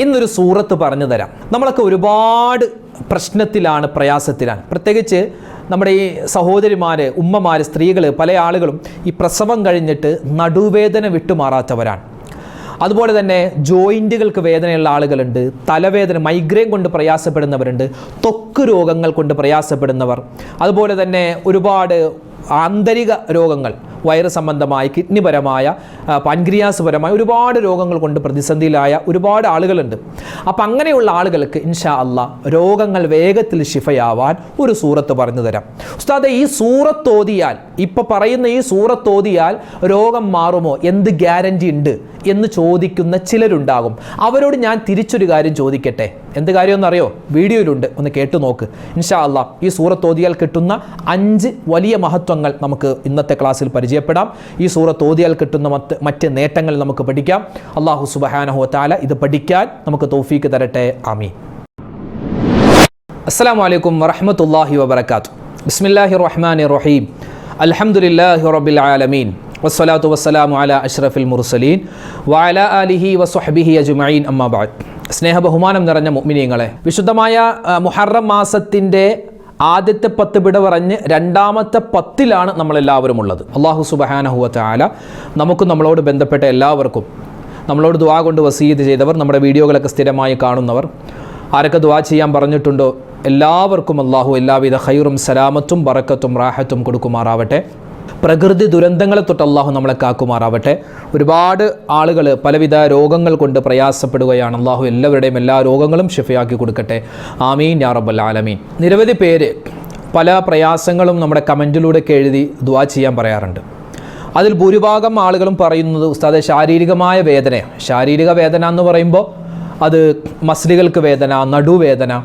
ഇന്നൊരു സൂറത്ത് പറഞ്ഞു തരാം. നമ്മളൊക്കെ ഒരുപാട് പ്രശ്നത്തിലാണ് പ്രയാസത്തിലാണ്. പ്രത്യേകിച്ച് നമ്മുടെ ഈ സഹോദരിമാർ ഉമ്മമാർ സ്ത്രീകൾ പല ആളുകളും ഈ പ്രസവം കഴിഞ്ഞിട്ട് നടുവേദന വിട്ടുമാറാത്തവരാണ്. അതുപോലെ തന്നെ ജോയിന്റുകൾക്ക് വേദനയുള്ള ആളുകളുണ്ട് തലവേദന മൈഗ്രെയിൻ കൊണ്ട് പ്രയാസപ്പെടുന്നവരുണ്ട് തൊക്ക് രോഗങ്ങൾ കൊണ്ട് പ്രയാസപ്പെടുന്നവർ. അതുപോലെ തന്നെ ഒരുപാട് ആന്തരിക രോഗങ്ങൾ വയറ് സംബന്ധമായ കിഡ്നിപരമായ പാൻക്രിയാസ് പരമായ ഒരുപാട് രോഗങ്ങൾ കൊണ്ട് പ്രതിസന്ധിയിലായ ഒരുപാട് ആളുകളുണ്ട്. അപ്പം അങ്ങനെയുള്ള ആളുകൾക്ക് ഇൻഷാ അല്ല രോഗങ്ങൾ വേഗത്തിൽ ശിഫയാവാൻ ഒരു സൂറത്ത് പറഞ്ഞു തരാം. ഉസ്താദ് ഈ സൂറത്തോതിയാൽ ഇപ്പം പറയുന്ന ഈ സൂറത്തോതിയാൽ രോഗം മാറുമോ? എന്ത് ഗ്യാരണ്ടി ഉണ്ട്? എന്ന് ചോദിക്കുന്ന ചിലരുണ്ടാകും. അവരോട് ഞാൻ തിരിച്ചൊരു കാര്യം ചോദിക്കട്ടെ? എന്ത് കാര്യമെന്ന് അറിയോ? വീഡിയോയിലുണ്ട്. ഒന്ന് കേട്ടു നോക്ക്. ഇൻഷാ അല്ലാ ഈ സൂറത്ത് ഓതിയാൽ കിട്ടുന്ന അഞ്ച് വലിയ മഹത്വങ്ങൾ നമുക്ക് ഇന്നത്തെ ക്ലാസ്സിൽ പരിചയപ്പെടാം. ഈ സൂറത്ത് ഓതിയാൽ കിട്ടുന്ന മറ്റ് മറ്റ് നേട്ടങ്ങൾ നമുക്ക് പഠിക്കാം. അള്ളാഹു സുബഹാനഹു താല ഇത് പഠിക്കാൻ നമുക്ക് തോഫീക്ക് തരട്ടെ. ആമി അസ്സാം വലൈക്കും വറഹമത്തല്ലാഹി വബർക്കാത്തു ബിസ്മില്ലാഹി റഹ്മാൻ റഹീം അലഹമുല്ലാഹി റബ്ബിൽ ആലമീൻ. വസ്സലാത്തു വസ്സലാമു അല അഷ്റഫിൽ മുർസലീൻ. വഅല ആലിഹി വസ്വഹ്ബിഹി അജ്മഈൻ. അമ്മാ ബഅദ്. സ്നേഹ ബഹുമാനം നിറഞ്ഞ മുഗ്മിനിയങ്ങളെ വിശുദ്ധമായ മുഹറം മാസത്തിന്റെ ആദ്യത്തെ പത്ത് വിട പറഞ്ഞ് രണ്ടാമത്തെ പത്തിലാണ് നമ്മളെല്ലാവരും ഉള്ളത്. അള്ളാഹു സുബഹാനഹുവ താല നമുക്കും നമ്മളോട് ബന്ധപ്പെട്ട എല്ലാവർക്കും നമ്മളോട് ദുവാ കൊണ്ട് വസീത് ചെയ്തവർ നമ്മുടെ വീഡിയോകളൊക്കെ സ്ഥിരമായി കാണുന്നവർ ആരൊക്കെ ദുവാ ചെയ്യാൻ പറഞ്ഞിട്ടുണ്ടോ? എല്ലാവർക്കും അള്ളാഹു എല്ലാവിധ ഹൈറും സലാമത്തും ബറക്കത്തും റാഹത്തും കൊടുക്കുമാറാവട്ടെ. പ്രകൃതി ദുരന്തങ്ങളെ തൊട്ട് അള്ളാഹു നമ്മളെ കാക്കുമാറാവട്ടെ. ഒരുപാട് ആളുകൾ പലവിധ രോഗങ്ങൾ കൊണ്ട് പ്രയാസപ്പെടുകയാണ്. അള്ളാഹു എല്ലാവരുടെയും എല്ലാ രോഗങ്ങളും ഷിഫയാക്കി കൊടുക്കട്ടെ. ആമീൻ യാ റബ്ബൽ ആലമീൻ. നിരവധി പേര് പല പ്രയാസങ്ങളും നമ്മുടെ കമന്റിലൂടെയൊക്കെ എഴുതി ദുവാ ചെയ്യാൻ പറയാറുണ്ട്. അതിൽ ഭൂരിഭാഗം ആളുകളും പറയുന്നത് ഉസ്താദെ ശാരീരികമായ വേദനയാണ്. ശാരീരിക വേദന എന്ന് പറയുമ്പോൾ അത് മസിലുകൾക്ക് വേദന നടുവേദന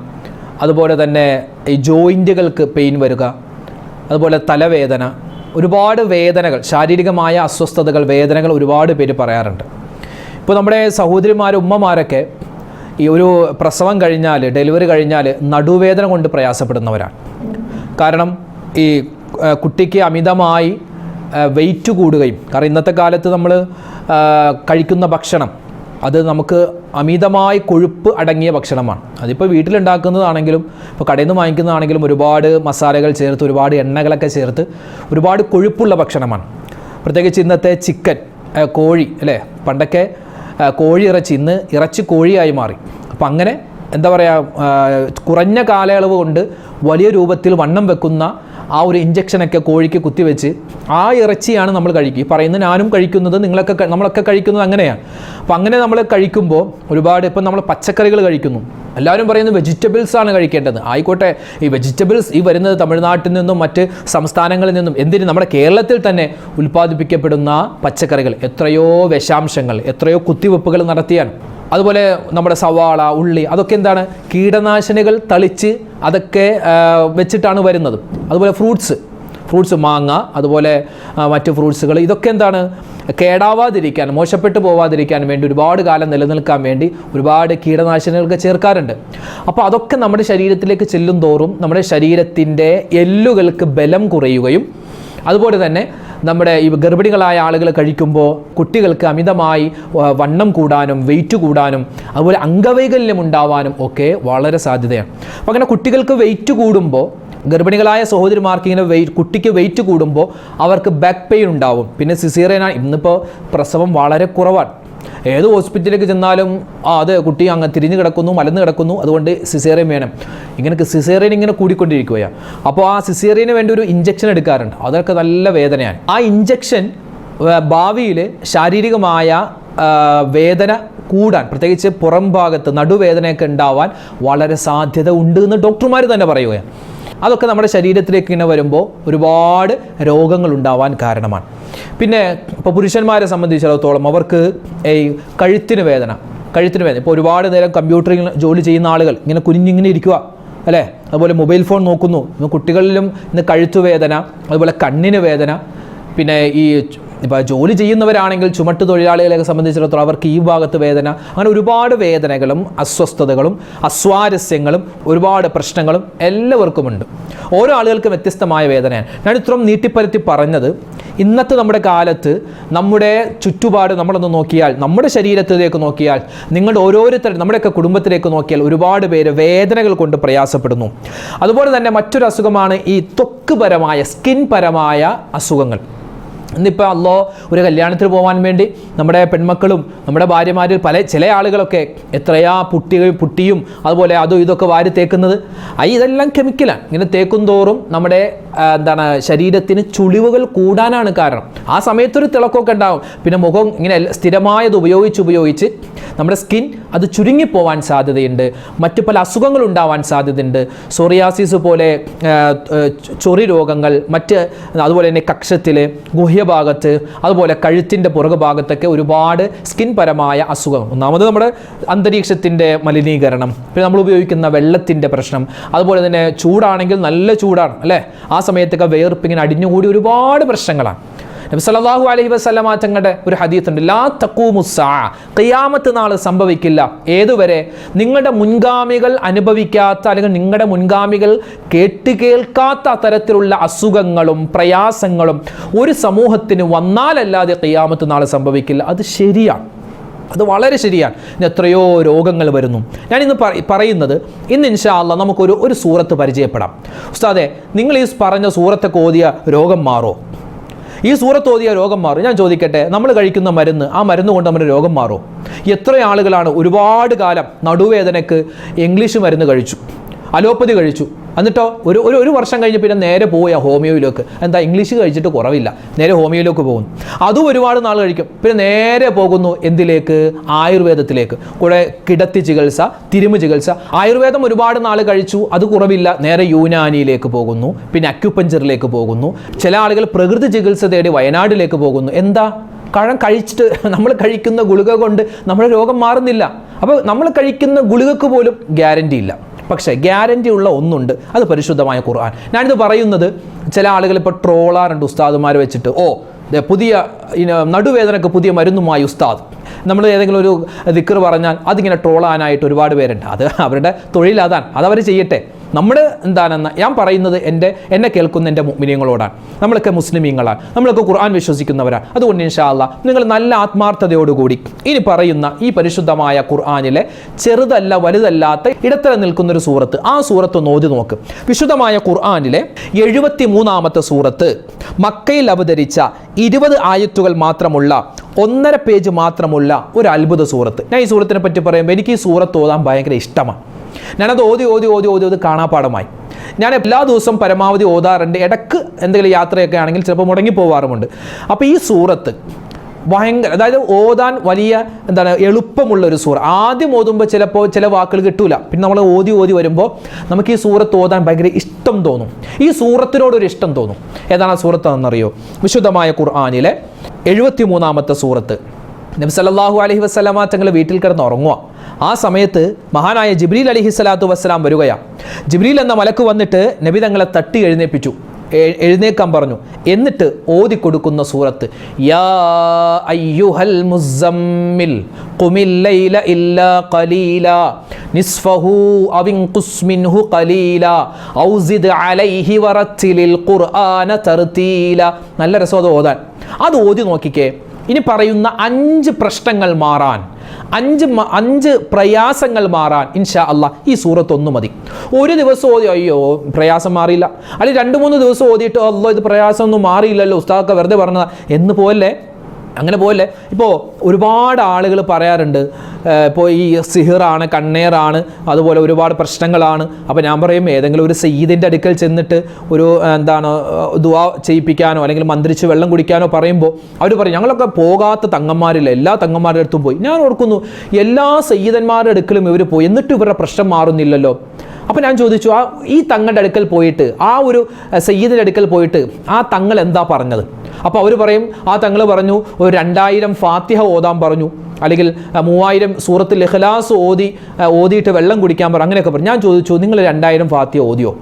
അതുപോലെ തന്നെ ഈ ജോയിന്റുകൾക്ക് പെയിൻ വരിക അതുപോലെ തലവേദന ഒരുപാട് വേദനകൾ ശാരീരികമായ അസ്വസ്ഥതകൾ വേദനകൾ ഒരുപാട് പേര് പറയാറുണ്ട്. ഇപ്പോൾ നമ്മുടെ സഹോദരിമാർ ഉമ്മമാരൊക്കെ ഈ ഒരു പ്രസവം കഴിഞ്ഞാൽ ഡെലിവറി കഴിഞ്ഞാൽ നടുവേദന കൊണ്ട് പ്രയാസപ്പെടുന്നവരാണ്. കാരണം ഈ കുട്ടിക്ക് അമിതമായി വെയിറ്റ് കൂടുകയും കാരണം ഇന്നത്തെ കാലത്ത് നമ്മൾ കഴിക്കുന്ന ഭക്ഷണം അത് നമുക്ക് അമിതമായി കൊഴുപ്പ് അടങ്ങിയ ഭക്ഷണമാണ്. അതിപ്പോൾ വീട്ടിലുണ്ടാക്കുന്നതാണെങ്കിലും ഇപ്പോൾ കടയിൽ നിന്ന് വാങ്ങിക്കുന്നതാണെങ്കിലും ഒരുപാട് മസാലകൾ ചേർത്ത് ഒരുപാട് എണ്ണകളൊക്കെ ചേർത്ത് ഒരുപാട് കൊഴുപ്പുള്ള ഭക്ഷണമാണ്. പ്രത്യേകിച്ച് ഇന്നത്തെ ചിക്കൻ കോഴി അല്ലേ? പണ്ടൊക്കെ കോഴി ഇറച്ചി ഇന്ന് ഇറച്ചി കോഴിയായി മാറി. അപ്പം അങ്ങനെ എന്താ പറയുക കുറഞ്ഞ കാലയളവ് കൊണ്ട് വലിയ രൂപത്തിൽ വണ്ണം വെക്കുന്ന ആ ഒരു ഇഞ്ചക്ഷനൊക്കെ കോഴിക്ക് കുത്തിവെച്ച് ആ ഇറച്ചിയാണ് നമ്മൾ കഴിക്കുക. ഈ പറയുന്നത് ഞാനും കഴിക്കുന്നത് നിങ്ങളൊക്കെ നമ്മളൊക്കെ കഴിക്കുന്നത് അങ്ങനെയാണ്. അപ്പോൾ അങ്ങനെ നമ്മൾ കഴിക്കുമ്പോൾ ഒരുപാട് ഇപ്പം നമ്മൾ പച്ചക്കറികൾ കഴിക്കുന്നു. എല്ലാവരും പറയുന്നത് വെജിറ്റബിൾസ് ആണ് കഴിക്കേണ്ടത്. ആയിക്കോട്ടെ ഈ വെജിറ്റബിൾസ് ഈ വരുന്നത് തമിഴ്നാട്ടിൽ നിന്നും മറ്റ് സംസ്ഥാനങ്ങളിൽ നിന്നും എന്തിന് നമ്മുടെ കേരളത്തിൽ തന്നെ ഉൽപ്പാദിപ്പിക്കപ്പെടുന്ന പച്ചക്കറികൾ. എത്രയോ വിഷാംശങ്ങൾ എത്രയോ കുത്തിവെപ്പുകൾ നടത്തിയാണ്. അതുപോലെ നമ്മുടെ സവാള ഉള്ളി അതൊക്കെ എന്താണ്? കീടനാശിനികൾ തളിച്ച് അതൊക്കെ വെച്ചിട്ടാണ് വരുന്നത്. അതുപോലെ ഫ്രൂട്ട്സ്. ഫ്രൂട്ട്സ് മാങ്ങ അതുപോലെ മറ്റ് ഫ്രൂട്ട്സുകൾ. ഇതൊക്കെ എന്താണ്? കേടാവാതിരിക്കാൻ മോശപ്പെട്ടു പോവാതിരിക്കാൻ വേണ്ടി ഒരുപാട് കാലം നിലനിൽക്കാൻ വേണ്ടി ഒരുപാട് കീടനാശിനികളൊക്കെ ചേർക്കാറുണ്ട്. അപ്പോൾ അതൊക്കെ നമ്മുടെ ശരീരത്തിലേക്ക് ചെല്ലും തോറും നമ്മുടെ ശരീരത്തിന്റെ എല്ലുകൾക്ക് ബലം കുറയുകയും അതുപോലെ തന്നെ നമ്മുടെ ഈ ഗർഭിണികളായ ആളുകൾ കഴിക്കുമ്പോൾ കുട്ടികൾക്ക് അമിതമായി വണ്ണം കൂടാനും വെയിറ്റ് കൂടാനും അതുപോലെ അംഗവൈകല്യം ഉണ്ടാവാനും ഒക്കെ വളരെ സാധ്യതയാണ്. അപ്പോൾ അങ്ങനെ കുട്ടികൾക്ക് വെയിറ്റ് കൂടുമ്പോൾ ഗർഭിണികളായ സഹോദരിമാർക്ക് ഇങ്ങനെ വെയിറ്റ് കുട്ടിക്ക് വെയിറ്റ് കൂടുമ്പോൾ അവർക്ക് ബാക്ക് പെയിൻ ഉണ്ടാവും. പിന്നെ സിസേറിയനാണ് ഇന്നിപ്പോൾ പ്രസവം വളരെ കുറവാണ്. ഏത് ഹോസ്പിറ്റലിലേക്ക് ചെന്നാലും ആ അത് കുട്ടി അങ്ങ് തിരിഞ്ഞു കിടക്കുന്നു മലന്ന് കിടക്കുന്നു. അതുകൊണ്ട് സിസേറിയൻ വേണം. ഇങ്ങനെ സിസേറിയൻ ഇങ്ങനെ കൂടിക്കൊണ്ടിരിക്കുകയാണ് അപ്പോൾ ആ സിസേറിയന് വേണ്ടി ഒരു ഇഞ്ചക്ഷൻ എടുക്കാറുണ്ട്. അതൊക്കെ നല്ല വേദനയാണ്. ആ ഇഞ്ചക്ഷൻ ഭാവിയിൽ ശാരീരികമായ വേദന കൂടാൻ പ്രത്യേകിച്ച് പുറം ഭാഗത്ത് നടുവേദനയൊക്കെ ഉണ്ടാവാൻ വളരെ സാധ്യത ഉണ്ട് എന്ന് ഡോക്ടർമാർ തന്നെ പറയുകയാണ് അതൊക്കെ നമ്മുടെ ശരീരത്തിലേക്ക് ഇങ്ങനെ വരുമ്പോൾ ഒരുപാട് രോഗങ്ങൾ ഉണ്ടാവാൻ കാരണമാണ്. പിന്നെ ഇപ്പോൾ പുരുഷന്മാരെ സംബന്ധിച്ചിടത്തോളം അവർക്ക് ഈ കഴുത്തിന് വേദന കഴുത്തിന് വേദന. ഇപ്പോൾ ഒരുപാട് നേരം കമ്പ്യൂട്ടറിൽ ജോലി ചെയ്യുന്ന ആളുകൾ ഇങ്ങനെ കുനിഞ്ഞിങ്ങനെ ഇരിക്കുക അല്ലേ? അതുപോലെ മൊബൈൽ ഫോൺ നോക്കുന്നു. ഇന്ന് കുട്ടികളിലും ഇന്ന് കഴുത്തുവേദന അതുപോലെ കണ്ണിന് വേദന. പിന്നെ ഈ ഇപ്പോൾ ജോലി ചെയ്യുന്നവരാണെങ്കിൽ ചുമട്ട് തൊഴിലാളികളെയൊക്കെ സംബന്ധിച്ചിടത്തോളം അവർക്ക് ഈ ഭാഗത്ത് വേദന അങ്ങനെ ഒരുപാട് വേദനകളും അസ്വസ്ഥതകളും അസ്വാരസ്യങ്ങളും ഒരുപാട് പ്രശ്നങ്ങളും എല്ലാവർക്കുമുണ്ട്. ഓരോ ആളുകൾക്കും വ്യത്യസ്തമായ വേദനയാണ്. ഞാൻ ഇത്രയും നീട്ടിപ്പരത്തി പറഞ്ഞത് ഇന്നത്തെ നമ്മുടെ കാലത്ത് നമ്മുടെ ചുറ്റുപാട് നമ്മളൊന്ന് നോക്കിയാൽ നമ്മുടെ ശരീരത്തിലേക്ക് നോക്കിയാൽ നിങ്ങളുടെ ഓരോരുത്തരും നമ്മുടെയൊക്കെ കുടുംബത്തിലേക്ക് നോക്കിയാൽ ഒരുപാട് പേര് വേദനകൾ കൊണ്ട് പ്രയാസപ്പെടുന്നു. അതുപോലെ തന്നെ മറ്റൊരു അസുഖമാണ് ഈ ത്വക്ക് പരമായ സ്കിൻ പരമായ അസുഖങ്ങൾ. ഇന്നിപ്പോൾ അല്ലോ ഒരു കല്യാണത്തിന് പോകാൻ വേണ്ടി നമ്മുടെ പെൺമക്കളും നമ്മുടെ ഭാര്യമാരിൽ പല ചില ആളുകളൊക്കെ എത്രയാ പുട്ടിയും പുട്ടിയും അതുപോലെ അതും ഇതൊക്കെ വാരി തേക്കുന്നത്. ഇതെല്ലാം കെമിക്കലാണ് ഇങ്ങനെ തേക്കും തോറും നമ്മുടെ എന്താണ് ശരീരത്തിന് ചുളിവുകൾ കൂടാനാണ് കാരണം. ആ സമയത്തൊരു തിളക്കമൊക്കെ ഉണ്ടാവും. പിന്നെ മുഖം ഇങ്ങനെ സ്ഥിരമായത് ഉപയോഗിച്ച് ഉപയോഗിച്ച് നമ്മുടെ സ്കിൻ അത് ചുരുങ്ങിപ്പോവാൻ സാധ്യതയുണ്ട്. മറ്റു പല അസുഖങ്ങൾ ഉണ്ടാവാൻ സാധ്യതയുണ്ട്. സോറിയാസിസ് പോലെ ചൊറി രോഗങ്ങൾ മറ്റ് അതുപോലെ തന്നെ കക്ഷത്തിൽ ഗുഹ്യഭാഗത്ത് അതുപോലെ കഴുത്തിന്റെ പുറകു ഭാഗത്തൊക്കെ ഒരുപാട് സ്കിൻ പരമായ അസുഖം ഒന്നാമത് നമ്മുടെ അന്തരീക്ഷത്തിന്റെ മലിനീകരണം പിന്നെ നമ്മൾ ഉപയോഗിക്കുന്ന വെള്ളത്തിന്റെ പ്രശ്നം അതുപോലെ തന്നെ ചൂടാണെങ്കിൽ നല്ല ചൂടാണ് അല്ലേ? ആ സമയത്തൊക്കെ വേർപ്പിങ്ങനെ അടിഞ്ഞുകൂടി ഒരുപാട് പ്രശ്നങ്ങളാണ്. നബി സല്ലല്ലാഹു അലൈഹി വസല്ലമ തങ്ങളുടെ ഒരു ഹദീസ് ഉണ്ട് ലാ തഖൂമുസ്സാ ഖിയാമത്ത് നാൾ സംഭവിക്കില്ല. ഏതുവരെ? നിങ്ങളുടെ മുൻഗാമികൾ അനുഭവിക്കാത്ത അല്ലെങ്കിൽ നിങ്ങളുടെ മുൻഗാമികൾ കേട്ട് കേൾക്കാത്ത തരത്തിലുള്ള അസുഖങ്ങളും പ്രയാസങ്ങളും ഒരു സമൂഹത്തിന് വന്നാലല്ലാതെ ഖിയാമത്ത് നാൾ സംഭവിക്കില്ല. അത് ശരിയാണ്. അത് വളരെ ശരിയാണ്. ഇന്ന് എത്രയോ രോഗങ്ങൾ വരുന്നു. ഞാൻ ഇന്ന് പറ- പറയുന്നത് ഇന്ന് ഇൻഷാ അള്ളാ നമുക്കൊരു ഒരു സൂറത്ത് പരിചയപ്പെടാം. ഉസ്താദെ നിങ്ങൾ ഈ പറഞ്ഞ സൂറത്തൊക്കെ ഓതിയ രോഗം മാറോ? ഈ സൂറത്ത് ഓതിയ രോഗം മാറും. ഞാൻ ചോദിക്കട്ടെ നമ്മൾ കഴിക്കുന്ന മരുന്ന് ആ മരുന്ന് കൊണ്ട് നമ്മുടെ രോഗം മാറും എത്ര ആളുകളാണ് ഒരുപാട് കാലം നടുവേദനയ്ക്ക് ഇംഗ്ലീഷ് മരുന്ന് കഴിച്ചു അലോപ്പതി കഴിച്ചു എന്നിട്ടോ ഒരു ഒരു ഒരു വർഷം കഴിഞ്ഞ് പിന്നെ നേരെ പോവുക ഹോമിയോയിലേക്ക്. എന്താ ഇംഗ്ലീഷ് കഴിച്ചിട്ട് കുറവില്ല. നേരെ ഹോമിയോയിലേക്ക് പോകുന്നു. അതും ഒരുപാട് നാൾ കഴിക്കും. പിന്നെ നേരെ പോകുന്നു എന്തിലേക്ക്? ആയുർവേദത്തിലേക്ക്. കൂടെ കിടത്തി ചികിത്സ തിരുമു ചികിത്സ. ആയുർവേദം ഒരുപാട് നാൾ കഴിച്ചു അത് കുറവില്ല. നേരെ യൂനാനിയിലേക്ക് പോകുന്നു. പിന്നെ അക്യുപഞ്ചറിലേക്ക് പോകുന്നു. ചില ആളുകൾ പ്രകൃതി ചികിത്സ തേടി വയനാട്ടിലേക്ക് പോകുന്നു. എന്താ? കഴം കഴിച്ചിട്ട് നമ്മൾ കഴിക്കുന്ന ഗുളിക കൊണ്ട് നമ്മുടെ രോഗം മാറുന്നില്ല. അപ്പോൾ നമ്മൾ കഴിക്കുന്ന ഗുളികക്ക് പോലും ഗ്യാരണ്ടി ഇല്ല. പക്ഷേ ഗ്യാരണ്ടി ഉള്ള ഒന്നുണ്ട്. അത് പരിശുദ്ധമായ ഖുർആൻ. ഞാനിത് പറയുന്നത് ചില ആളുകൾ ഇപ്പോൾ ട്രോളാറുണ്ട് ഉസ്താദുമാർ വെച്ചിട്ട്. ഓ പുതിയ നടുവേദനക്ക് പുതിയ മരുന്നുമായി ഉസ്താദ്. നമ്മൾ ഏതെങ്കിലും ഒരു ദിക്കർ പറഞ്ഞാൽ അതിങ്ങനെ ട്രോളാനായിട്ട് ഒരുപാട് പേരുണ്ട്. അത് അവരുടെ തൊഴിൽ അതവർ ചെയ്യട്ടെ. നമ്മൾ എന്താണെന്ന് ഞാൻ പറയുന്നത് എന്റെ എന്നെ കേൾക്കുന്ന എന്റെ മുഗ്മിനിയങ്ങളോടാണ് നമ്മളൊക്കെ മുസ്ലിമീങ്ങളാണ്. നമ്മളൊക്കെ ഖുർആൻ വിശ്വസിക്കുന്നവരാണ് അതുകൊണ്ട് ഇൻഷാല്ല നിങ്ങൾ നല്ല ആത്മാർത്ഥതയോടുകൂടി ഇനി പറയുന്ന ഈ പരിശുദ്ധമായ ഖുർആാനിലെ ചെറുതല്ല വലുതല്ലാത്ത ഇടത്തരം നിൽക്കുന്നൊരു സൂറത്ത് ആ സൂറത്ത് ഓതി നോക്ക്. വിശുദ്ധമായ ഖുർആാനിലെ എഴുപത്തി മൂന്നാമത്തെ സൂറത്ത് മക്കയിൽ അവതരിച്ച ഇരുപത് ആയത്തുകൾ മാത്രമുള്ള ഒന്നര പേജ് മാത്രമുള്ള ഒരു അത്ഭുത സൂറത്ത്. ഞാൻ ഈ സൂറത്തിനെ പറ്റി പറയുമ്പോൾ എനിക്ക് ഈ സൂറത്ത് ഓതാൻ ഭയങ്കര ഇഷ്ടമാണ്. ഞാനത് ഓതി ഓതി ഓതി ഓതി ഓതി കാണാപ്പാടമായി ഞാൻ എല്ലാ ദിവസവും പരമാവധി ഓതാറുണ്ട്. ഇടയ്ക്ക് എന്തെങ്കിലും യാത്രയൊക്കെ ആണെങ്കിൽ ചിലപ്പോൾ മുടങ്ങി പോവാറുമുണ്ട്. അപ്പോൾ ഈ സൂറത്ത് ഭയങ്കര അതായത് ഓതാൻ വലിയ എന്താണ് എളുപ്പമുള്ള ഒരു സൂറ. ആദ്യം ഓതുമ്പോൾ ചിലപ്പോൾ ചില വാക്കുകൾ കിട്ടൂല. പിന്നെ നമ്മൾ ഓതി ഓതി വരുമ്പോൾ നമുക്ക് ഈ സൂറത്ത് ഓതാൻ ഭയങ്കര ഇഷ്ടം തോന്നും. ഈ സൂറത്തിനോടൊരു ഇഷ്ടം തോന്നും. ഏതാണ് ആ സൂറത്ത് എന്നറിയോ വിശുദ്ധമായ ഖുർആാനിലെ എഴുപത്തി മൂന്നാമത്തെ സൂറത്ത്. നബി അലഹി വസ്സലാമ തങ്ങൾ വീട്ടിൽ കിടന്ന് ഉറങ്ങുക. ആ സമയത്ത് മഹാനായ ജിബ്രീൽ അലഹി സ്വലാത്തു വസ്സലാം വരികയാണ് ജിബ്രീൽ എന്ന മലക്ക് വന്നിട്ട് നബി തങ്ങളെ തട്ടി എഴുന്നേൽപ്പിച്ചു എ- എഴുന്നേക്കാൻ പറഞ്ഞു. എന്നിട്ട് ഓതി കൊടുക്കുന്ന സൂറത്ത് യാ അയ്യുഹൽ ഖലീല നിസ്ഫഹു ഖലീല അലൈഹി ഖുർആന തർതീല നല്ല രസം അത് ഓതാൻ. അത് ഓതി നോക്കിക്കേ ഇനി പറയുന്ന അഞ്ച് പ്രശ്നങ്ങൾ മാറാൻ അഞ്ച് അഞ്ച് പ്രയാസങ്ങൾ മാറാൻ ഇൻഷാ അല്ല ഈ സൂറത്ത് ഒന്ന് മതി. ഒരു ദിവസം ഓതി അയ്യോ പ്രയാസം മാറിയില്ല. അല്ലെങ്കിൽ രണ്ട് മൂന്ന് ദിവസം ഓതിയിട്ട് അല്ലോ ഇത് പ്രയാസമൊന്നും മാറിയില്ലല്ലോ ഉസ്താദൊക്കെ വെറുതെ പറഞ്ഞതാ. എന്ന് പോലെ അങ്ങനെ പോലെ ഇപ്പോൾ ഒരുപാട് ആളുകൾ പറയാറുണ്ട് ഇപ്പോൾ ഈ സിഹിറാണ് കണ്ണേറാണ് അതുപോലെ ഒരുപാട് പ്രശ്നങ്ങളാണ്. അപ്പോൾ ഞാൻ പറയും ഏതെങ്കിലും ഒരു സയ്യിദിന്റെ അടുക്കൽ ചെന്നിട്ട് ഒരു എന്താണ് ദുവാ ചെയ്യിപ്പിക്കാനോ അല്ലെങ്കിൽ മന്ത്രിച്ച് വെള്ളം കുടിക്കാനോ പറയുമ്പോൾ അവർ പറയും ഞങ്ങളൊക്കെ പോകാത്ത തങ്ങന്മാരില്ല എല്ലാ തങ്ങന്മാരുടെ അടുത്തും പോയി. ഞാൻ ഓർക്കുന്നു എല്ലാ സയ്യിദന്മാരുടെ അടുക്കലും ഇവർ പോയി എന്നിട്ട് ഇവരുടെ പ്രശ്നം മാറുന്നില്ലല്ലോ. അപ്പോൾ ഞാൻ ചോദിച്ചു ആ ഈ തങ്ങളുടെ അടുക്കൽ പോയിട്ട് ആ ഒരു സയ്യിദിന്റെ അടുക്കൽ പോയിട്ട് ആ തങ്ങൾ എന്താ പറഞ്ഞത്? അപ്പോൾ അവർ പറയും ആ തങ്ങൾ പറഞ്ഞു ഒരു രണ്ടായിരം ഫാത്തിഹ ഓതാൻ പറഞ്ഞു. അല്ലെങ്കിൽ മൂവായിരം സൂറത്തിൽ ഇഖ്ലാസ് ഓതി ഓതിയിട്ട് വെള്ളം കുടിക്കാൻ പറഞ്ഞു അങ്ങനെയൊക്കെ പറഞ്ഞു. ഞാൻ ചോദിച്ചു നിങ്ങൾ രണ്ടായിരം ഫാത്തിഹ ഓതിയോ?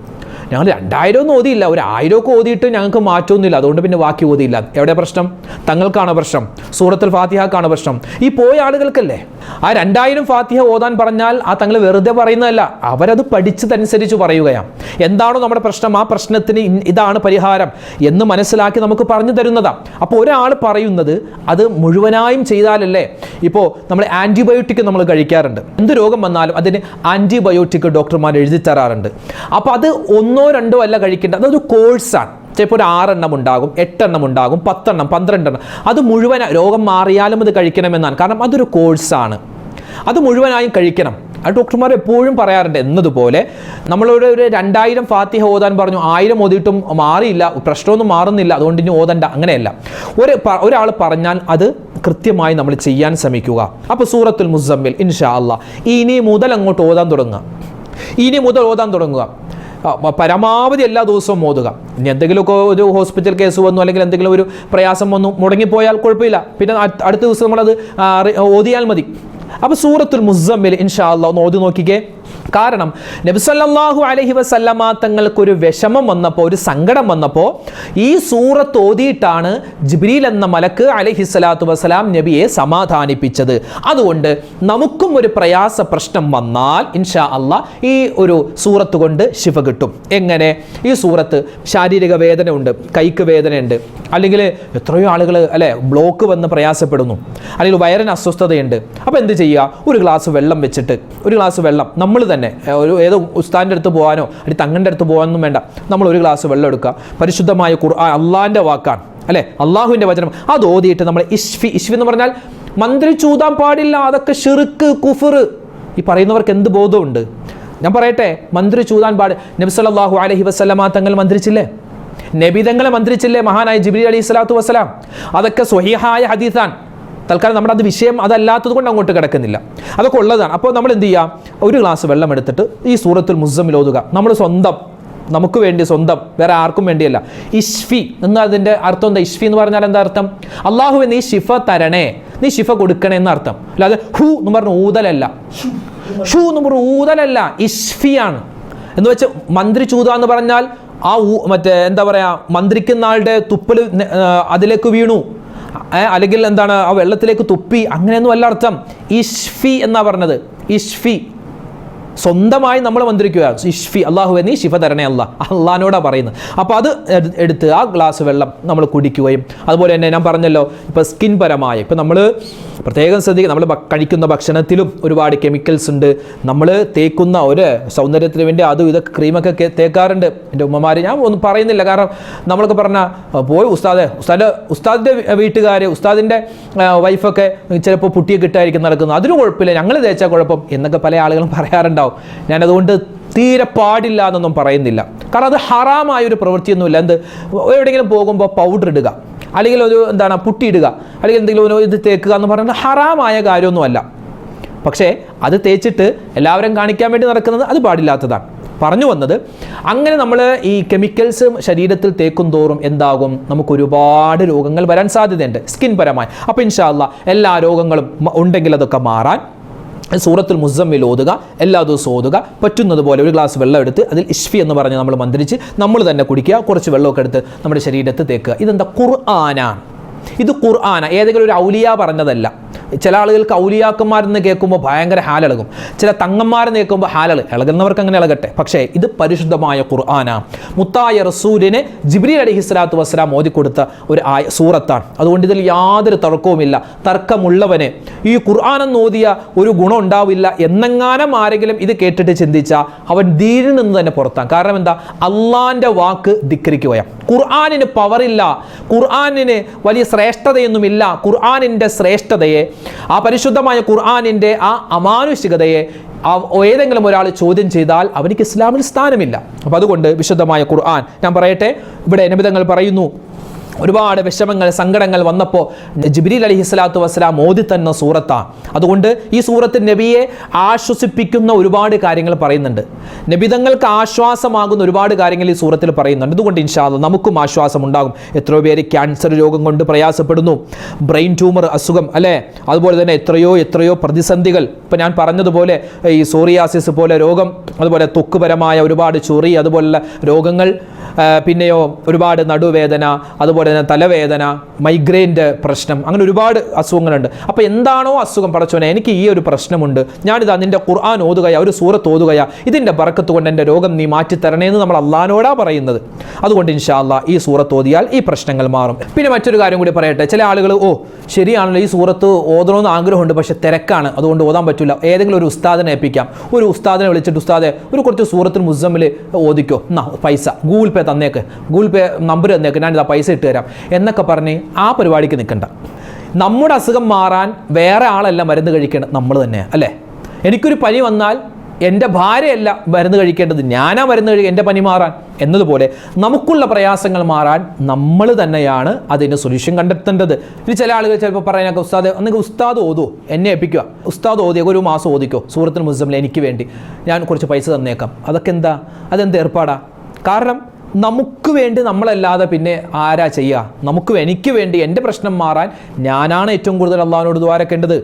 ഞങ്ങൾ രണ്ടായിരം ഒന്നും ഓതിയില്ല. ഒരു ആയിരമൊക്കെ ഓതിയിട്ട് ഞങ്ങൾക്ക് മാറ്റമൊന്നുമില്ല. അതുകൊണ്ട് പിന്നെ ബാക്കി ഓതിയില്ല. എവിടെ പ്രശ്നം? തങ്ങൾക്കാണ് പ്രശ്നം? സൂറത്തിൽ ഫാത്തിഹാക്കാണ് പ്രശ്നം? ഈ പോയ ആളുകൾക്കല്ലേ? ആ രണ്ടായിരം ഫാത്തിഹ ഓതാൻ പറഞ്ഞാൽ ആ തങ്ങൾ വെറുതെ പറയുന്നതല്ല. അവരത് പഠിച്ചതനുസരിച്ച് പറയുകയാണ്. എന്താണോ നമ്മുടെ പ്രശ്നം? ആ പ്രശ്നത്തിന് ഇതാണ് പരിഹാരം എന്ന് മനസ്സിലാക്കി നമുക്ക് പറഞ്ഞു തരുന്നതാണ് അപ്പോൾ ഒരാൾ പറയുന്നത് അത് മുഴുവനായും ചെയ്താലല്ലേ ഇപ്പോൾ നമ്മൾ ആന്റിബയോട്ടിക് നമ്മൾ കഴിക്കാറുണ്ട്. എന്ത് രോഗം വന്നാലും അതിന് ആന്റിബയോട്ടിക് ഡോക്ടർമാർ എഴുതി തരാറുണ്ട്. അപ്പോൾ അത് ഒന്നോ രണ്ടോ അല്ല കഴിക്കേണ്ടത് അതൊരു കോഴ്സാണ്. ചിലപ്പോൾ ഒരു ആറെണ്ണം ഉണ്ടാകും എട്ടെണ്ണം ഉണ്ടാകും പത്തെണ്ണം പന്ത്രണ്ടെണ്ണം. അത് മുഴുവൻ രോഗം മാറിയാലും അത് കഴിക്കണമെന്നാണ്. കാരണം അതൊരു കോഴ്സാണ്. അത് മുഴുവനായും കഴിക്കണം. ആ ഡോക്ടർമാർ എപ്പോഴും പറയാറുണ്ട് എന്നതുപോലെ നമ്മളൊരു ഒരു രണ്ടായിരം ഫാത്തിഹ ഓതാൻ പറഞ്ഞു ആയിരം ഓതിയിട്ടും മാറിയില്ല പ്രശ്നമൊന്നും മാറുന്നില്ല അതുകൊണ്ട് ഇനി ഓതണ്ട അങ്ങനെയല്ല. ഒരു ഒരാൾ പറഞ്ഞാൽ അത് കൃത്യമായി നമ്മൾ ചെയ്യാൻ ശ്രമിക്കുക. അപ്പോൾ സൂറത്തുൽ മുസമ്മിൽ ഇൻഷാ അല്ല ഇനി മുതൽ അങ്ങോട്ട് ഓതാൻ തുടങ്ങുക. ഇനി മുതൽ ഓതാൻ തുടങ്ങുക. പരമാവധി എല്ലാ ദിവസവും മോതുക. ഇനി എന്തെങ്കിലുമൊക്കെ ഒരു ഹോസ്പിറ്റൽ കേസ് വന്നു അല്ലെങ്കിൽ എന്തെങ്കിലും ഒരു പ്രയാസം വന്നു മുടങ്ങിപ്പോയാൽ കുഴപ്പമില്ല. പിന്നെ അടുത്ത ദിവസം നമ്മളത് ഓതിയാൽ മതി. അപ്പോൾ സൂറത്തുൽ മുസമ്മിൽ ഇൻഷാ അള്ളാഹ് ഒന്ന് ഓതി നോക്കിക്കേ. കാരണം നബിസല്ലാഹു അലഹി വസല്ലമ തങ്ങൾക്കൊരു വിഷമം വന്നപ്പോൾ ഒരു സങ്കടം വന്നപ്പോൾ ഈ സൂറത്ത് ഓതിയിട്ടാണ് ജിബ്രീൽ എന്ന മലക്ക് അലഹി സ്വലാത്തു വസ്സലാം നബിയെ സമാധാനിപ്പിച്ചത്. അതുകൊണ്ട് നമുക്കും ഒരു പ്രയാസ പ്രശ്നം വന്നാൽ ഇൻഷാ അള്ളാ ഈ ഒരു സൂറത്ത് കൊണ്ട് ശിവ കിട്ടും. എങ്ങനെ? ഈ സൂറത്ത് ശാരീരിക വേദന ഉണ്ട് കൈക്ക് വേദനയുണ്ട് അല്ലെങ്കിൽ എത്രയോ ആളുകൾ അല്ലെ ബ്ലോക്ക് വന്ന് പ്രയാസപ്പെടുന്നു അല്ലെങ്കിൽ വയറിന് അസ്വസ്ഥതയുണ്ട്. അപ്പോൾ എന്ത് ചെയ്യുക? ഒരു ഗ്ലാസ് വെള്ളം വെച്ചിട്ട് ഒരു ഗ്ലാസ് വെള്ളം നമ്മൾ തന്നെ ഏഹ്, ഒരു ഏതോ ഉസ്താന്റെ അടുത്ത് പോകാനോ അല്ലെങ്കിൽ തങ്ങന്റെ അടുത്ത് പോകാനൊന്നും വേണ്ട. നമ്മൾ ഒരു ഗ്ലാസ് വെള്ളം എടുക്കുക. പരിശുദ്ധമായ ഖുർആൻ അള്ളാഹിന്റെ വാക്കാണ്. അല്ലേ? അള്ളാഹുവിന്റെ വചനം. അത് ഓതിയിട്ട് നമ്മൾ ഇഷ്ഫി ഇഷ്ഫി എന്ന് പറഞ്ഞാൽ മന്ത്രി ചൂതാൻ പാടില്ല അതൊക്കെ ഷിർക്ക് കുഫർ ഈ പറയുന്നവർക്ക് എന്ത് ബോധമുണ്ട്? ഞാൻ പറയട്ടെ മന്ത്രി ചൂതാൻ പാട്. നബ്സലാഹു അലഹി വസ്ലമ തങ്ങൾ മന്ത്രിച്ചില്ലേ? നബിതങ്ങളെ മന്ത്രിച്ചില്ലേ മഹാനായ ജിബ്രീൽ അലി സ്വലാത്തു വസ്സലാം? അതൊക്കെ സ്വഹീഹായ ഹദീസാൻ തൽക്കാലം നമ്മുടെ അത് വിഷയം അതല്ലാത്തത് കൊണ്ട് അങ്ങോട്ട് കിടക്കുന്നില്ല. അതൊക്കെ ഉള്ളതാണ്. അപ്പോൾ നമ്മൾ എന്ത് ചെയ്യുക ഒരു ഗ്ലാസ് വെള്ളം എടുത്തിട്ട് ഈ സൂറത്തുൽ മുസമ്മിൽ ഓതുക. നമ്മൾ സ്വന്തം നമുക്ക് വേണ്ടി സ്വന്തം വേറെ ആർക്കും വേണ്ടിയല്ല. ഇഷ്ഫി എന്ന് അതിന്റെ അർത്ഥം എന്താ? ഇഷ്ഫി എന്ന് പറഞ്ഞാൽ എന്താ അർത്ഥം? അള്ളാഹു നീ ഷിഫ തരണേ. നീ ഷിഫ കൊടുക്കണേ എന്ന അർത്ഥം. അല്ലാതെ ഹു എന്ന് പറഞ്ഞ ഊതലല്ല. ഷൂ എന്ന് പറഞ്ഞ ഊതലല്ല. ഇഷ്ഫിയാണ് എന്ന് വെച്ച് മന്ത്രി ചൂത എന്ന് പറഞ്ഞാൽ ആ മറ്റേ എന്താ പറയാ? മന്ത്രിക്കുന്ന ആളുടെ തുപ്പൽ അതിലേക്ക് വീണു. അല്ലെങ്കിൽ എന്താണ് ആ വെള്ളത്തിലേക്ക് തുപ്പി അങ്ങനെയൊന്നും അല്ല അർത്ഥം. ഇഷ്ഫി എന്നാ പറഞ്ഞത്. ഇഷ്ഫി. സ്വന്തമായി നമ്മൾ മന്ത്രിക്കുക. ഇഷ്ഫി അള്ളാഹു എന്നീ ശിഫ തരണേ അല്ല അള്ളഹാനോടാ പറയുന്നത്. അപ്പോൾ അത് എടുത്ത് ആ ഗ്ലാസ് വെള്ളം നമ്മൾ കുടിക്കുകയും അതുപോലെ തന്നെ ഞാൻ പറഞ്ഞല്ലോ ഇപ്പോൾ സ്കിൻ പരമായ. ഇപ്പോൾ നമ്മൾ പ്രത്യേകം ശ്രദ്ധിക്കുക നമ്മൾ കഴിക്കുന്ന ഭക്ഷണത്തിലും ഒരുപാട് കെമിക്കൽസ് ഉണ്ട്. നമ്മൾ തേക്കുന്ന ഒരു സൗന്ദര്യത്തിന് വേണ്ടി അതും ഇതൊക്കെ ക്രീമൊക്കെ തേക്കാറുണ്ട്. എന്റെ ഉമ്മമാർ ഞാൻ ഒന്നും പറയുന്നില്ല. കാരണം നമ്മളൊക്കെ പറഞ്ഞാൽ പോയി ഉസ്താദെ. ഉസ്താദ് ഉസ്താദിന്റെ വീട്ടുകാർ ഉസ്താദിന്റെ വൈഫൊക്കെ ചിലപ്പോൾ പുട്ടിയെ കിട്ടായിരിക്കും നടക്കുന്നത്. അതിന് കുഴപ്പമില്ല. ഞങ്ങൾ തേച്ചാൽ കുഴപ്പം എന്നൊക്കെ പല ആളുകളും പറയാറുണ്ടാവും. ഞാനതുകൊണ്ട് തീരെ പാടില്ല എന്നൊന്നും പറയുന്നില്ല. കാരണം അത് ഹറാമായ ഒരു പ്രവൃത്തിയൊന്നുമില്ല. എന്ത്? എവിടെയെങ്കിലും പോകുമ്പോൾ പൗഡർ ഇടുക. അല്ലെങ്കിൽ ഒരു എന്താണ് പുട്ടിയിടുക അല്ലെങ്കിൽ എന്തെങ്കിലും ഒരു ഇത് തേക്കുക എന്ന് പറയുന്നത് ഹറാമായ കാര്യമൊന്നുമല്ല. പക്ഷേ അത് തേച്ചിട്ട് എല്ലാവരും കാണിക്കാൻ വേണ്ടി നടക്കുന്നത് അത് പാടില്ലാത്തതാണ്. പറഞ്ഞു വന്നത് അങ്ങനെ നമ്മൾ ഈ കെമിക്കൽസ് ശരീരത്തിൽ തേക്കും തോറും എന്താകും? നമുക്ക് ഒരുപാട് രോഗങ്ങൾ വരാൻ സാധ്യതയുണ്ട് സ്കിൻ പരമായി. അപ്പോൾ ഇൻഷാല്ല എല്ലാ രോഗങ്ങളും ഉണ്ടെങ്കിൽ അതൊക്കെ മാറാൻ സൂറത്തുൽ മുസമ്മിൽ ഓതുക എല്ലാ ദിവസവും ഓതുക പറ്റുന്നത് പോലെ ഒരു ഗ്ലാസ് വെള്ളം എടുത്ത് അതിൽ ഇഷ്ഫി എന്ന് പറഞ്ഞ് നമ്മൾ മന്ത്രിച്ച് നമ്മൾ തന്നെ കുടിക്കുക കുറച്ച് വെള്ളമൊക്കെ എടുത്ത് നമ്മുടെ ശരീരത്ത് തേക്കുക. ഇതെന്താ? ഖുർആനാണ്. ഇത് ഖുർആന ഏതെങ്കിലും ഒരു ഔലിയ പറഞ്ഞതല്ല. ചില ആളുകൾക്ക് ഔലിയാക്കന്മാരെന്ന് കേൾക്കുമ്പോൾ ഭയങ്കര ഹാലിളകും. ചില തങ്ങന്മാരെന്ന് കേൾക്കുമ്പോൾ ഹാലൾ ഇളകുന്നവർക്ക് അങ്ങനെ ഇളകട്ടെ. പക്ഷേ ഇത് പരിശുദ്ധമായ ഖുർആന. മുത്തായ റസൂലിന് ജിബ്രീൽ അലഹി സ്വലാത്തു വസ്സലാം ഓതിക്കൊടുത്ത ഒരു ആയ സൂറത്താണ്. അതുകൊണ്ട് ഇതിൽ യാതൊരു തർക്കവുമില്ല. തർക്കമുള്ളവന് ഈ ഖുർആാനെന്ന് ഓതിയ ഒരു ഗുണം ഉണ്ടാവില്ല എന്നെങ്ങാനും ആരെങ്കിലും ഇത് കേട്ടിട്ട് ചിന്തിച്ചാൽ അവൻ ധീരിൽ നിന്ന് തന്നെ പുറത്താണ് കാരണം എന്താ? അള്ളാന്റെ വാക്ക് ധിക്കരിക്കുകയാണ് ഖുർആാനിന് പവറില്ല ഖുർആാനിന് വലിയ ശ്രേഷ്ഠതയൊന്നുമില്ല ഖുർആാനിന്റെ ശ്രേഷ്ഠതയെ ആ പരിശുദ്ധമായ ഖുർആാനിന്റെ ആ അമാനുഷികതയെ ഏതെങ്കിലും ഒരാൾ ചോദ്യം ചെയ്താൽ അവനിക്ക് ഇസ്ലാമിൽ സ്ഥാനമില്ല. അപ്പം അതുകൊണ്ട് വിശുദ്ധമായ ഖുർആൻ ഞാൻ പറയട്ടെ ഇവിടെ നിമിതങ്ങൾ പറയുന്നു ഒരുപാട് വിഷമങ്ങൾ സങ്കടങ്ങൾ വന്നപ്പോൾ ജിബ്രീൽ അലഹി സ്വലാത്തു വസ്സലാം ഓതി തന്ന സൂറത്താണ് അതുകൊണ്ട് ഈ സൂറത്ത് നബിയെ ആശ്വസിപ്പിക്കുന്ന ഒരുപാട് കാര്യങ്ങൾ പറയുന്നുണ്ട്. നബിതങ്ങൾക്ക് ആശ്വാസമാകുന്ന ഒരുപാട് കാര്യങ്ങൾ ഈ സൂറത്തിൽ പറയുന്നുണ്ട്. അതുകൊണ്ട് ഇൻഷാല്ല നമുക്കും ആശ്വാസം ഉണ്ടാകും. എത്രയോ പേര് ക്യാൻസർ രോഗം കൊണ്ട് പ്രയാസപ്പെടുന്നു. ബ്രെയിൻ ട്യൂമർ അസുഖം അല്ലേ? അതുപോലെ തന്നെ എത്രയോ എത്രയോ പ്രതിസന്ധികൾ. ഇപ്പം ഞാൻ പറഞ്ഞതുപോലെ ഈ സോറിയാസിസ് പോലെ രോഗം അതുപോലെ തൊക്കുപരമായ ഒരുപാട് ചൊറി അതുപോലുള്ള രോഗങ്ങൾ പിന്നെയോ ഒരുപാട് നടുവേദന അതുപോലെ തന്നെ തലവേദന മൈഗ്രെയിന്റെ പ്രശ്നം അങ്ങനെ ഒരുപാട് അസുഖങ്ങളുണ്ട്. അപ്പോൾ എന്താണോ അസുഖം പടച്ചോനെ എനിക്ക് ഈ ഒരു പ്രശ്നമുണ്ട്. ഞാനിതാ നിന്റെ ഖുർആൻ ഓതുകയാ ഒരു സൂറത്ത് ഓതുകയാ. ഇതിന്റെ ബറക്കത്ത് കൊണ്ട് എന്റെ രോഗം നീ മാറ്റി തരണേ എന്ന് നമ്മൾ അള്ളഹാനോടാ പറയുന്നത്. അതുകൊണ്ട് ഇൻഷാല്ല ഈ സൂറത്ത് ഓതിയാൽ ഈ പ്രശ്നങ്ങൾ മാറും. പിന്നെ മറ്റൊരു കാര്യം കൂടി പറയട്ടെ ചില ആളുകൾ ഓ ശരിയാണല്ലോ ഈ സൂറത്ത് ഓതണമെന്ന് ആഗ്രഹമുണ്ട് പക്ഷേ തിരക്കാണ്. അതുകൊണ്ട് ഓതാൻ പറ്റില്ല ഏതെങ്കിലും ഒരു ഉസ്താദിനെ ഏൽപ്പിക്കാം. ഒരു ഉസ്താദിനെ വിളിച്ചിട്ട് ഉസ്താദെ ഒരു കുറച്ച് സൂറത്തിൽ മുസമ്മിൽ ഓദിക്കോ. എന്നാ പൈസ ഗൂഗിൾ പേ തന്നേക്ക്. ഗൂഗിൾ പേ നമ്പർ തന്നേക്ക്. ഞാനിതാ പൈസ ഇട്ട് തരാം എന്നൊക്കെ പറഞ്ഞ് ആ പരിപാടിക്ക് നിൽക്കണ്ട. നമ്മുടെ അസുഖം മാറാൻ വേറെ ആളല്ല മരുന്ന് കഴിക്കേണ്ടത് നമ്മൾ തന്നെയാണ് അല്ലേ? എനിക്കൊരു പനി വന്നാൽ എന്റെ ഭാര്യയല്ല മരുന്ന് കഴിക്കേണ്ടത്. ഞാനാ മരുന്ന് കഴിക്കുക എന്റെ പനി മാറാൻ എന്നതുപോലെ നമുക്കുള്ള പ്രയാസങ്ങൾ മാറാൻ നമ്മൾ തന്നെയാണ് അതിന് സൊല്യൂഷൻ കണ്ടെത്തേണ്ടത്. ഇനി ചില ആളുകൾ ചിലപ്പോൾ പറയാനൊക്കെ ഉസ്താദ് നിങ്ങൾക്ക് ഉസ്താദ് ഓതോ? എന്നെ ഏൽപ്പിക്കുക. ഉസ്താദ് ഓതിയോ ഒരു മാസം ഓദിക്കോ സൂറത്തുൽ മുസ്ലിമിൽ എനിക്ക് വേണ്ടി ഞാൻ കുറച്ച് പൈസ തന്നേക്കാം. അതൊക്കെ എന്താ? അതെന്ത് ഏർപ്പാടാ? കാരണം നമുക്ക് വേണ്ടി നമ്മളല്ലാതെ പിന്നെ ആരാ ചെയ്യുക നമുക്ക് എനിക്ക് വേണ്ടി എന്റെ പ്രശ്നം മാറാൻ ഞാനാണ് ഏറ്റവും കൂടുതൽ അള്ളാഹിനോട് ദ്വാരക്കേണ്ടത്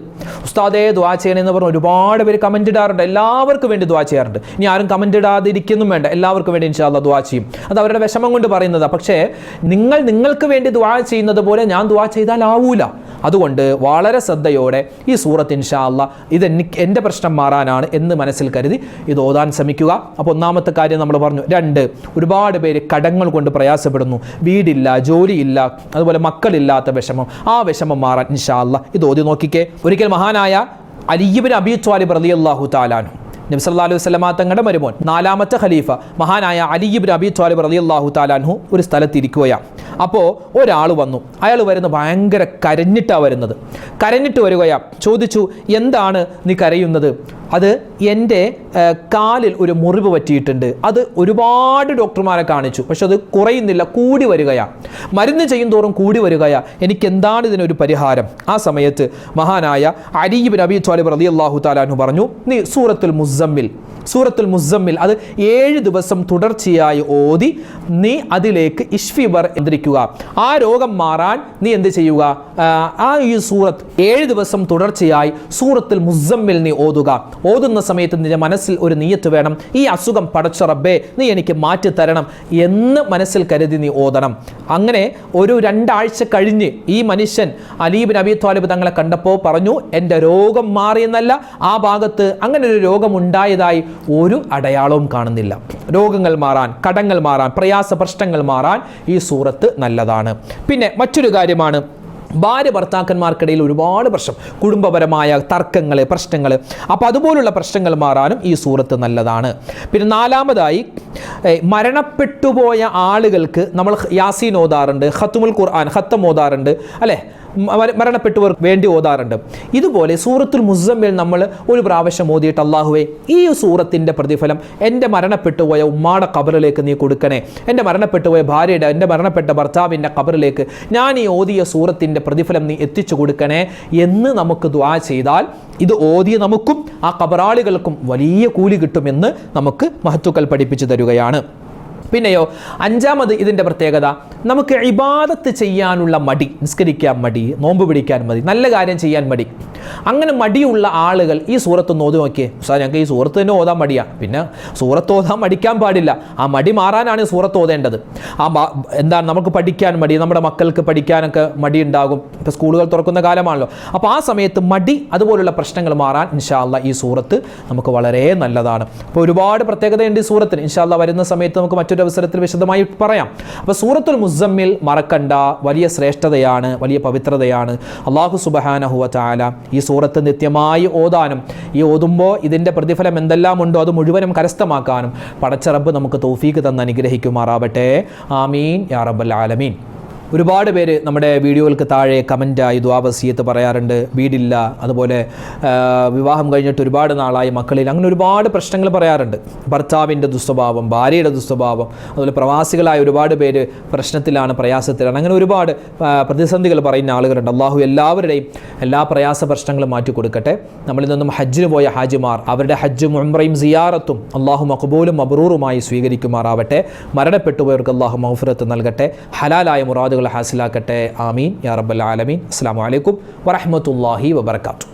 ഉസ്താദേ ദ്വാ ചെയ്യണമെന്ന് പറഞ്ഞ് ഒരുപാട് പേര് കമന്റ് ഇടാറുണ്ട്. എല്ലാവർക്കും വേണ്ടി ദ്വാ ചെയ്യാറുണ്ട്. ഇനി ആരും കമന്റ് ഇടാതിരിക്കുന്നും വേണ്ട. എല്ലാവർക്കും വേണ്ടി ഇൻഷാല്ല ദ്വാ ചെയ്യും. അത് അവരുടെ വിഷമം കൊണ്ട് പറയുന്നതാണ് പക്ഷേ നിങ്ങൾ നിങ്ങൾക്ക് വേണ്ടി ദ്വാ ചെയ്യുന്നത് പോലെ ഞാൻ ദ്വാ ചെയ്താൽ ആവൂല അതുകൊണ്ട് വളരെ ശ്രദ്ധയോടെ ഈ സൂറത്ത് ഇൻഷാ അല്ല ഇത് എനിക്ക് എന്റെ പ്രശ്നം മാറാനാണ് എന്ന് മനസ്സിൽ കരുതി ഇത് ഓതാൻ ശ്രമിക്കുക. അപ്പോൾ ഒന്നാമത്തെ കാര്യം നമ്മൾ പറഞ്ഞു. രണ്ട് ഒരുപാട് പേര് കടങ്ങൾ കൊണ്ട് പ്രയാസപ്പെടുന്നു. വീടില്ല ജോലിയില്ല അതുപോലെ മക്കളില്ലാത്ത വിഷമം. ആ വിഷമം മാറാൻ ഇൻഷാ അല്ല ഇത് ഓതി നോക്കിക്കേ. ഒരിക്കൽ മഹാനായ അലിയിബിൻ അബി ത്വാലിബ് റളിയല്ലാഹു താലാനു നബി സല്ലല്ലാഹു അലൈഹി വസല്ലമ തങ്ങളുടെ മരുമോൻ നാലാമത്തെ ഖലീഫ മഹാനായ അലിയിബിൻ അബി ത്വാലിബ് റളിയല്ലാഹു താലാൻഹു ഒരു സ്ഥലത്ത് ഇരിക്കുകയാണ് അപ്പോൾ ഒരാൾ വന്നു. അയാൾ വരുന്ന ഭയങ്കര കരഞ്ഞിട്ടാണ് വരുന്നത്. കരഞ്ഞിട്ട് വരികയാണ്. ചോദിച്ചു എന്താണ് നീ കരയുന്നത്? അത് എന്റെ കാലിൽ ഒരു മുറിവ് പറ്റിയിട്ടുണ്ട്. അത് ഒരുപാട് ഡോക്ടർമാരെ കാണിച്ചു. പക്ഷെ അത് കുറയുന്നില്ല കൂടി വരികയാണ് മരുന്ന് ചെയ്യും തോറും കൂടി വരികയാ. എനിക്ക് എന്താണ് ഇതിനൊരു പരിഹാരം? ആ സമയത്ത് മഹാനായ അരീബിൻ അബി ത്വാലിബ് റലി അള്ളാഹു താലാനു പറഞ്ഞു നീ സൂറത്തുൽ മുസമ്മിൽ സൂറത്തുൽ മുസമ്മിൽ അത് ഏഴ് ദിവസം തുടർച്ചയായി ഓതി നീ അതിലേക്ക് ഇഷ്ഫിബർ എന്തിരിക്കുക ആ രോഗം മാറാൻ നീ എന്ത് ചെയ്യുക? ആ ഈ സൂറത്ത് ഏഴ് ദിവസം തുടർച്ചയായി സൂറത്തുൽ മുസമ്മിൽ നീ ഓതുക. ഓതുന്ന സമയത്ത് നിന്റെ മനസ്സിൽ ഒരു നീയത്ത് വേണം. ഈ അസുഖം പടച്ച റബ്ബേ നീ എനിക്ക് മാറ്റി തരണം എന്ന് മനസ്സിൽ കരുതി നീ ഓതണം. അങ്ങനെ ഒരു രണ്ടാഴ്ച കഴിഞ്ഞ് ഈ മനുഷ്യൻ അലീബിൻ അബി ത്വാലിബ് തങ്ങളെ കണ്ടപ്പോൾ പറഞ്ഞു എന്റെ രോഗം മാറിയെന്നല്ല ആ ഭാഗത്ത് അങ്ങനെ ഒരു രോഗം ഉണ്ടായതായി ഒരു അടയാളവും കാണുന്നില്ല. രോഗങ്ങൾ മാറാൻ കടങ്ങൾ മാറാൻ പ്രയാസ പ്രശ്നങ്ങൾ മാറാൻ ഈ സൂറത്ത് നല്ലതാണ്. പിന്നെ മറ്റൊരു കാര്യമാണ് ഭാര്യ ഭർത്താക്കന്മാർക്കിടയിൽ ഒരുപാട് പ്രശ്നം. കുടുംബപരമായ തർക്കങ്ങൾ പ്രശ്നങ്ങൾ അപ്പോൾ അതുപോലുള്ള പ്രശ്നങ്ങൾ മാറാനും ഈ സൂറത്ത് നല്ലതാണ്. പിന്നെ നാലാമതായി മരണപ്പെട്ടുപോയ ആളുകൾക്ക് നമ്മൾ യാസീൻ ഓതാറുണ്ട് ഖത്തുമുൽ ഖുർആൻ ഹത്തം ഓതാറുണ്ട് അല്ലേ? മ- മരണപ്പെട്ടവർ വേണ്ടി ഓതാറുണ്ട്. ഇതുപോലെ സൂറത്തുൽ മുസമ്മിൽ നമ്മൾ ഒരു പ്രാവശ്യം ഓതിയിട്ട് അള്ളാഹുവേ ഈ സൂറത്തിന്റെ പ്രതിഫലം എന്റെ മരണപ്പെട്ടു പോയ ഉമ്മാടെ കബറിലേക്ക് നീ കൊടുക്കണേ. എന്റെ മരണപ്പെട്ടു പോയ ഭാര്യയുടെ എന്റെ മരണപ്പെട്ട ഭർത്താവിന്റെ കബറിലേക്ക് ഞാൻ ഈ ഓതിയ സൂറത്തിന്റെ പ്രതിഫലം നീ എത്തിച്ചു കൊടുക്കണേ എന്ന് നമുക്ക് ദ്വാ ചെയ്താൽ ഇത് ഓതിയ നമുക്കും ആ കബറാളികൾക്കും വലിയ കൂലി കിട്ടുമെന്ന് നമുക്ക് മഹത്തുക്കൾ പഠിപ്പിച്ചു തരികയാണ്. പിന്നെയോ അഞ്ചാമത് ഇതിന്റെ പ്രത്യേകത നമുക്ക് ഇബാദത്ത് ചെയ്യാനുള്ള മടി നിസ്കരിക്കാൻ മടി നോമ്പ് പിടിക്കാൻ മതി നല്ല കാര്യം ചെയ്യാൻ മടി. അങ്ങനെ മടിയുള്ള ആളുകൾ ഈ സൂറത്ത് ഒന്ന് ഓതി നോക്കിയേ. സാർ ഞങ്ങൾക്ക് ഈ സൂറത്ത് തന്നെ ഓതാൻ മടിയാണ് പിന്നെ സൂറത്ത് ഓതാൻ മടിക്കാൻ പാടില്ല. ആ മടി മാറാനാണ് ഈ സൂറത്ത് ഓതേണ്ടത്. ആ എന്താണ് നമുക്ക് പഠിക്കാൻ മടി നമ്മുടെ മക്കൾക്ക് പഠിക്കാനൊക്കെ മടി ഉണ്ടാകും. ഇപ്പോൾ സ്കൂളുകൾ തുറക്കുന്ന കാലമാണല്ലോ. അപ്പോൾ ആ സമയത്ത് മടി അതുപോലുള്ള പ്രശ്നങ്ങൾ മാറാൻ ഇൻഷാല്ല ഈ സൂറത്ത് നമുക്ക് വളരെ നല്ലതാണ്. അപ്പോൾ ഒരുപാട് പ്രത്യേകതയുണ്ട് ഈ സൂറത്തിന്. ഇൻഷാല്ല വരുന്ന സമയത്ത് നമുക്ക് മറ്റൊരു അവസരത്തിൽ വിശദമായി പറയാം. അപ്പോൾ സൂറത്തുൽ മുസമ്മിൽ മറക്കണ്ട വലിയ ശ്രേഷ്ഠതയാണ് വലിയ പവിത്രതയാണ് അള്ളാഹു സുബഹാനഹുവ ചാല ഈ സൂറത്ത് നിത്യമായി ഓതാനും. ഈ ഓതുമ്പോൾ ഇതിന്റെ പ്രതിഫലം എന്തെല്ലാം ഉണ്ടോ അത് മുഴുവനും കരസ്ഥമാക്കാനും. പടച്ചറബ് നമുക്ക് തോഫീക്ക് തന്ന് അനുഗ്രഹിക്കുമാറാവട്ടെ. ആമീൻ. യാ റബ്ബൽ ആലമീൻ. ഒരുപാട് പേര് നമ്മുടെ വീഡിയോകൾക്ക് താഴെ കമന്റായി ദ്വാബസീയത്ത് പറയാറുണ്ട്. വീടില്ല അതുപോലെ വിവാഹം കഴിഞ്ഞിട്ട് ഒരുപാട് നാളായി മക്കളിൽ അങ്ങനെ ഒരുപാട് പ്രശ്നങ്ങൾ പറയാറുണ്ട്. ഭർത്താവിന്റെ ദുസ്വഭാവം ഭാര്യയുടെ ദുസ്വഭാവം അതുപോലെ പ്രവാസികളായ ഒരുപാട് പേര് പ്രശ്നത്തിലാണ് പ്രയാസത്തിലാണ്. അങ്ങനെ ഒരുപാട് പ്രതിസന്ധികൾ പറയുന്ന ആളുകളുണ്ട്. അള്ളാഹു എല്ലാവരുടെയും എല്ലാ പ്രയാസ പ്രശ്നങ്ങളും മാറ്റി കൊടുക്കട്ടെ. നമ്മളിൽ നിന്നും ഹജ്ജിന് പോയ ഹാജിമാർ അവരുടെ ഹജ്ജും ഉംറയും സിയാറത്തും അള്ളാഹു മഖബൂലും മബ്രൂറുമായി സ്വീകരിക്കുമാറാവട്ടെ. മരണപ്പെട്ടുപോയവർക്ക് അള്ളാഹു മഹഫുറത്ത് നൽകട്ടെ. ഹലാലായ മുറാദുകൾ ഹാസിലാക്കട്ടെ. ആമീൻ. യാ റബ്ബൽ ആലമീൻ. അസ്സാം വലൈക്കും വറഹമത്തല്ലാഹി വബർക്കാത്തു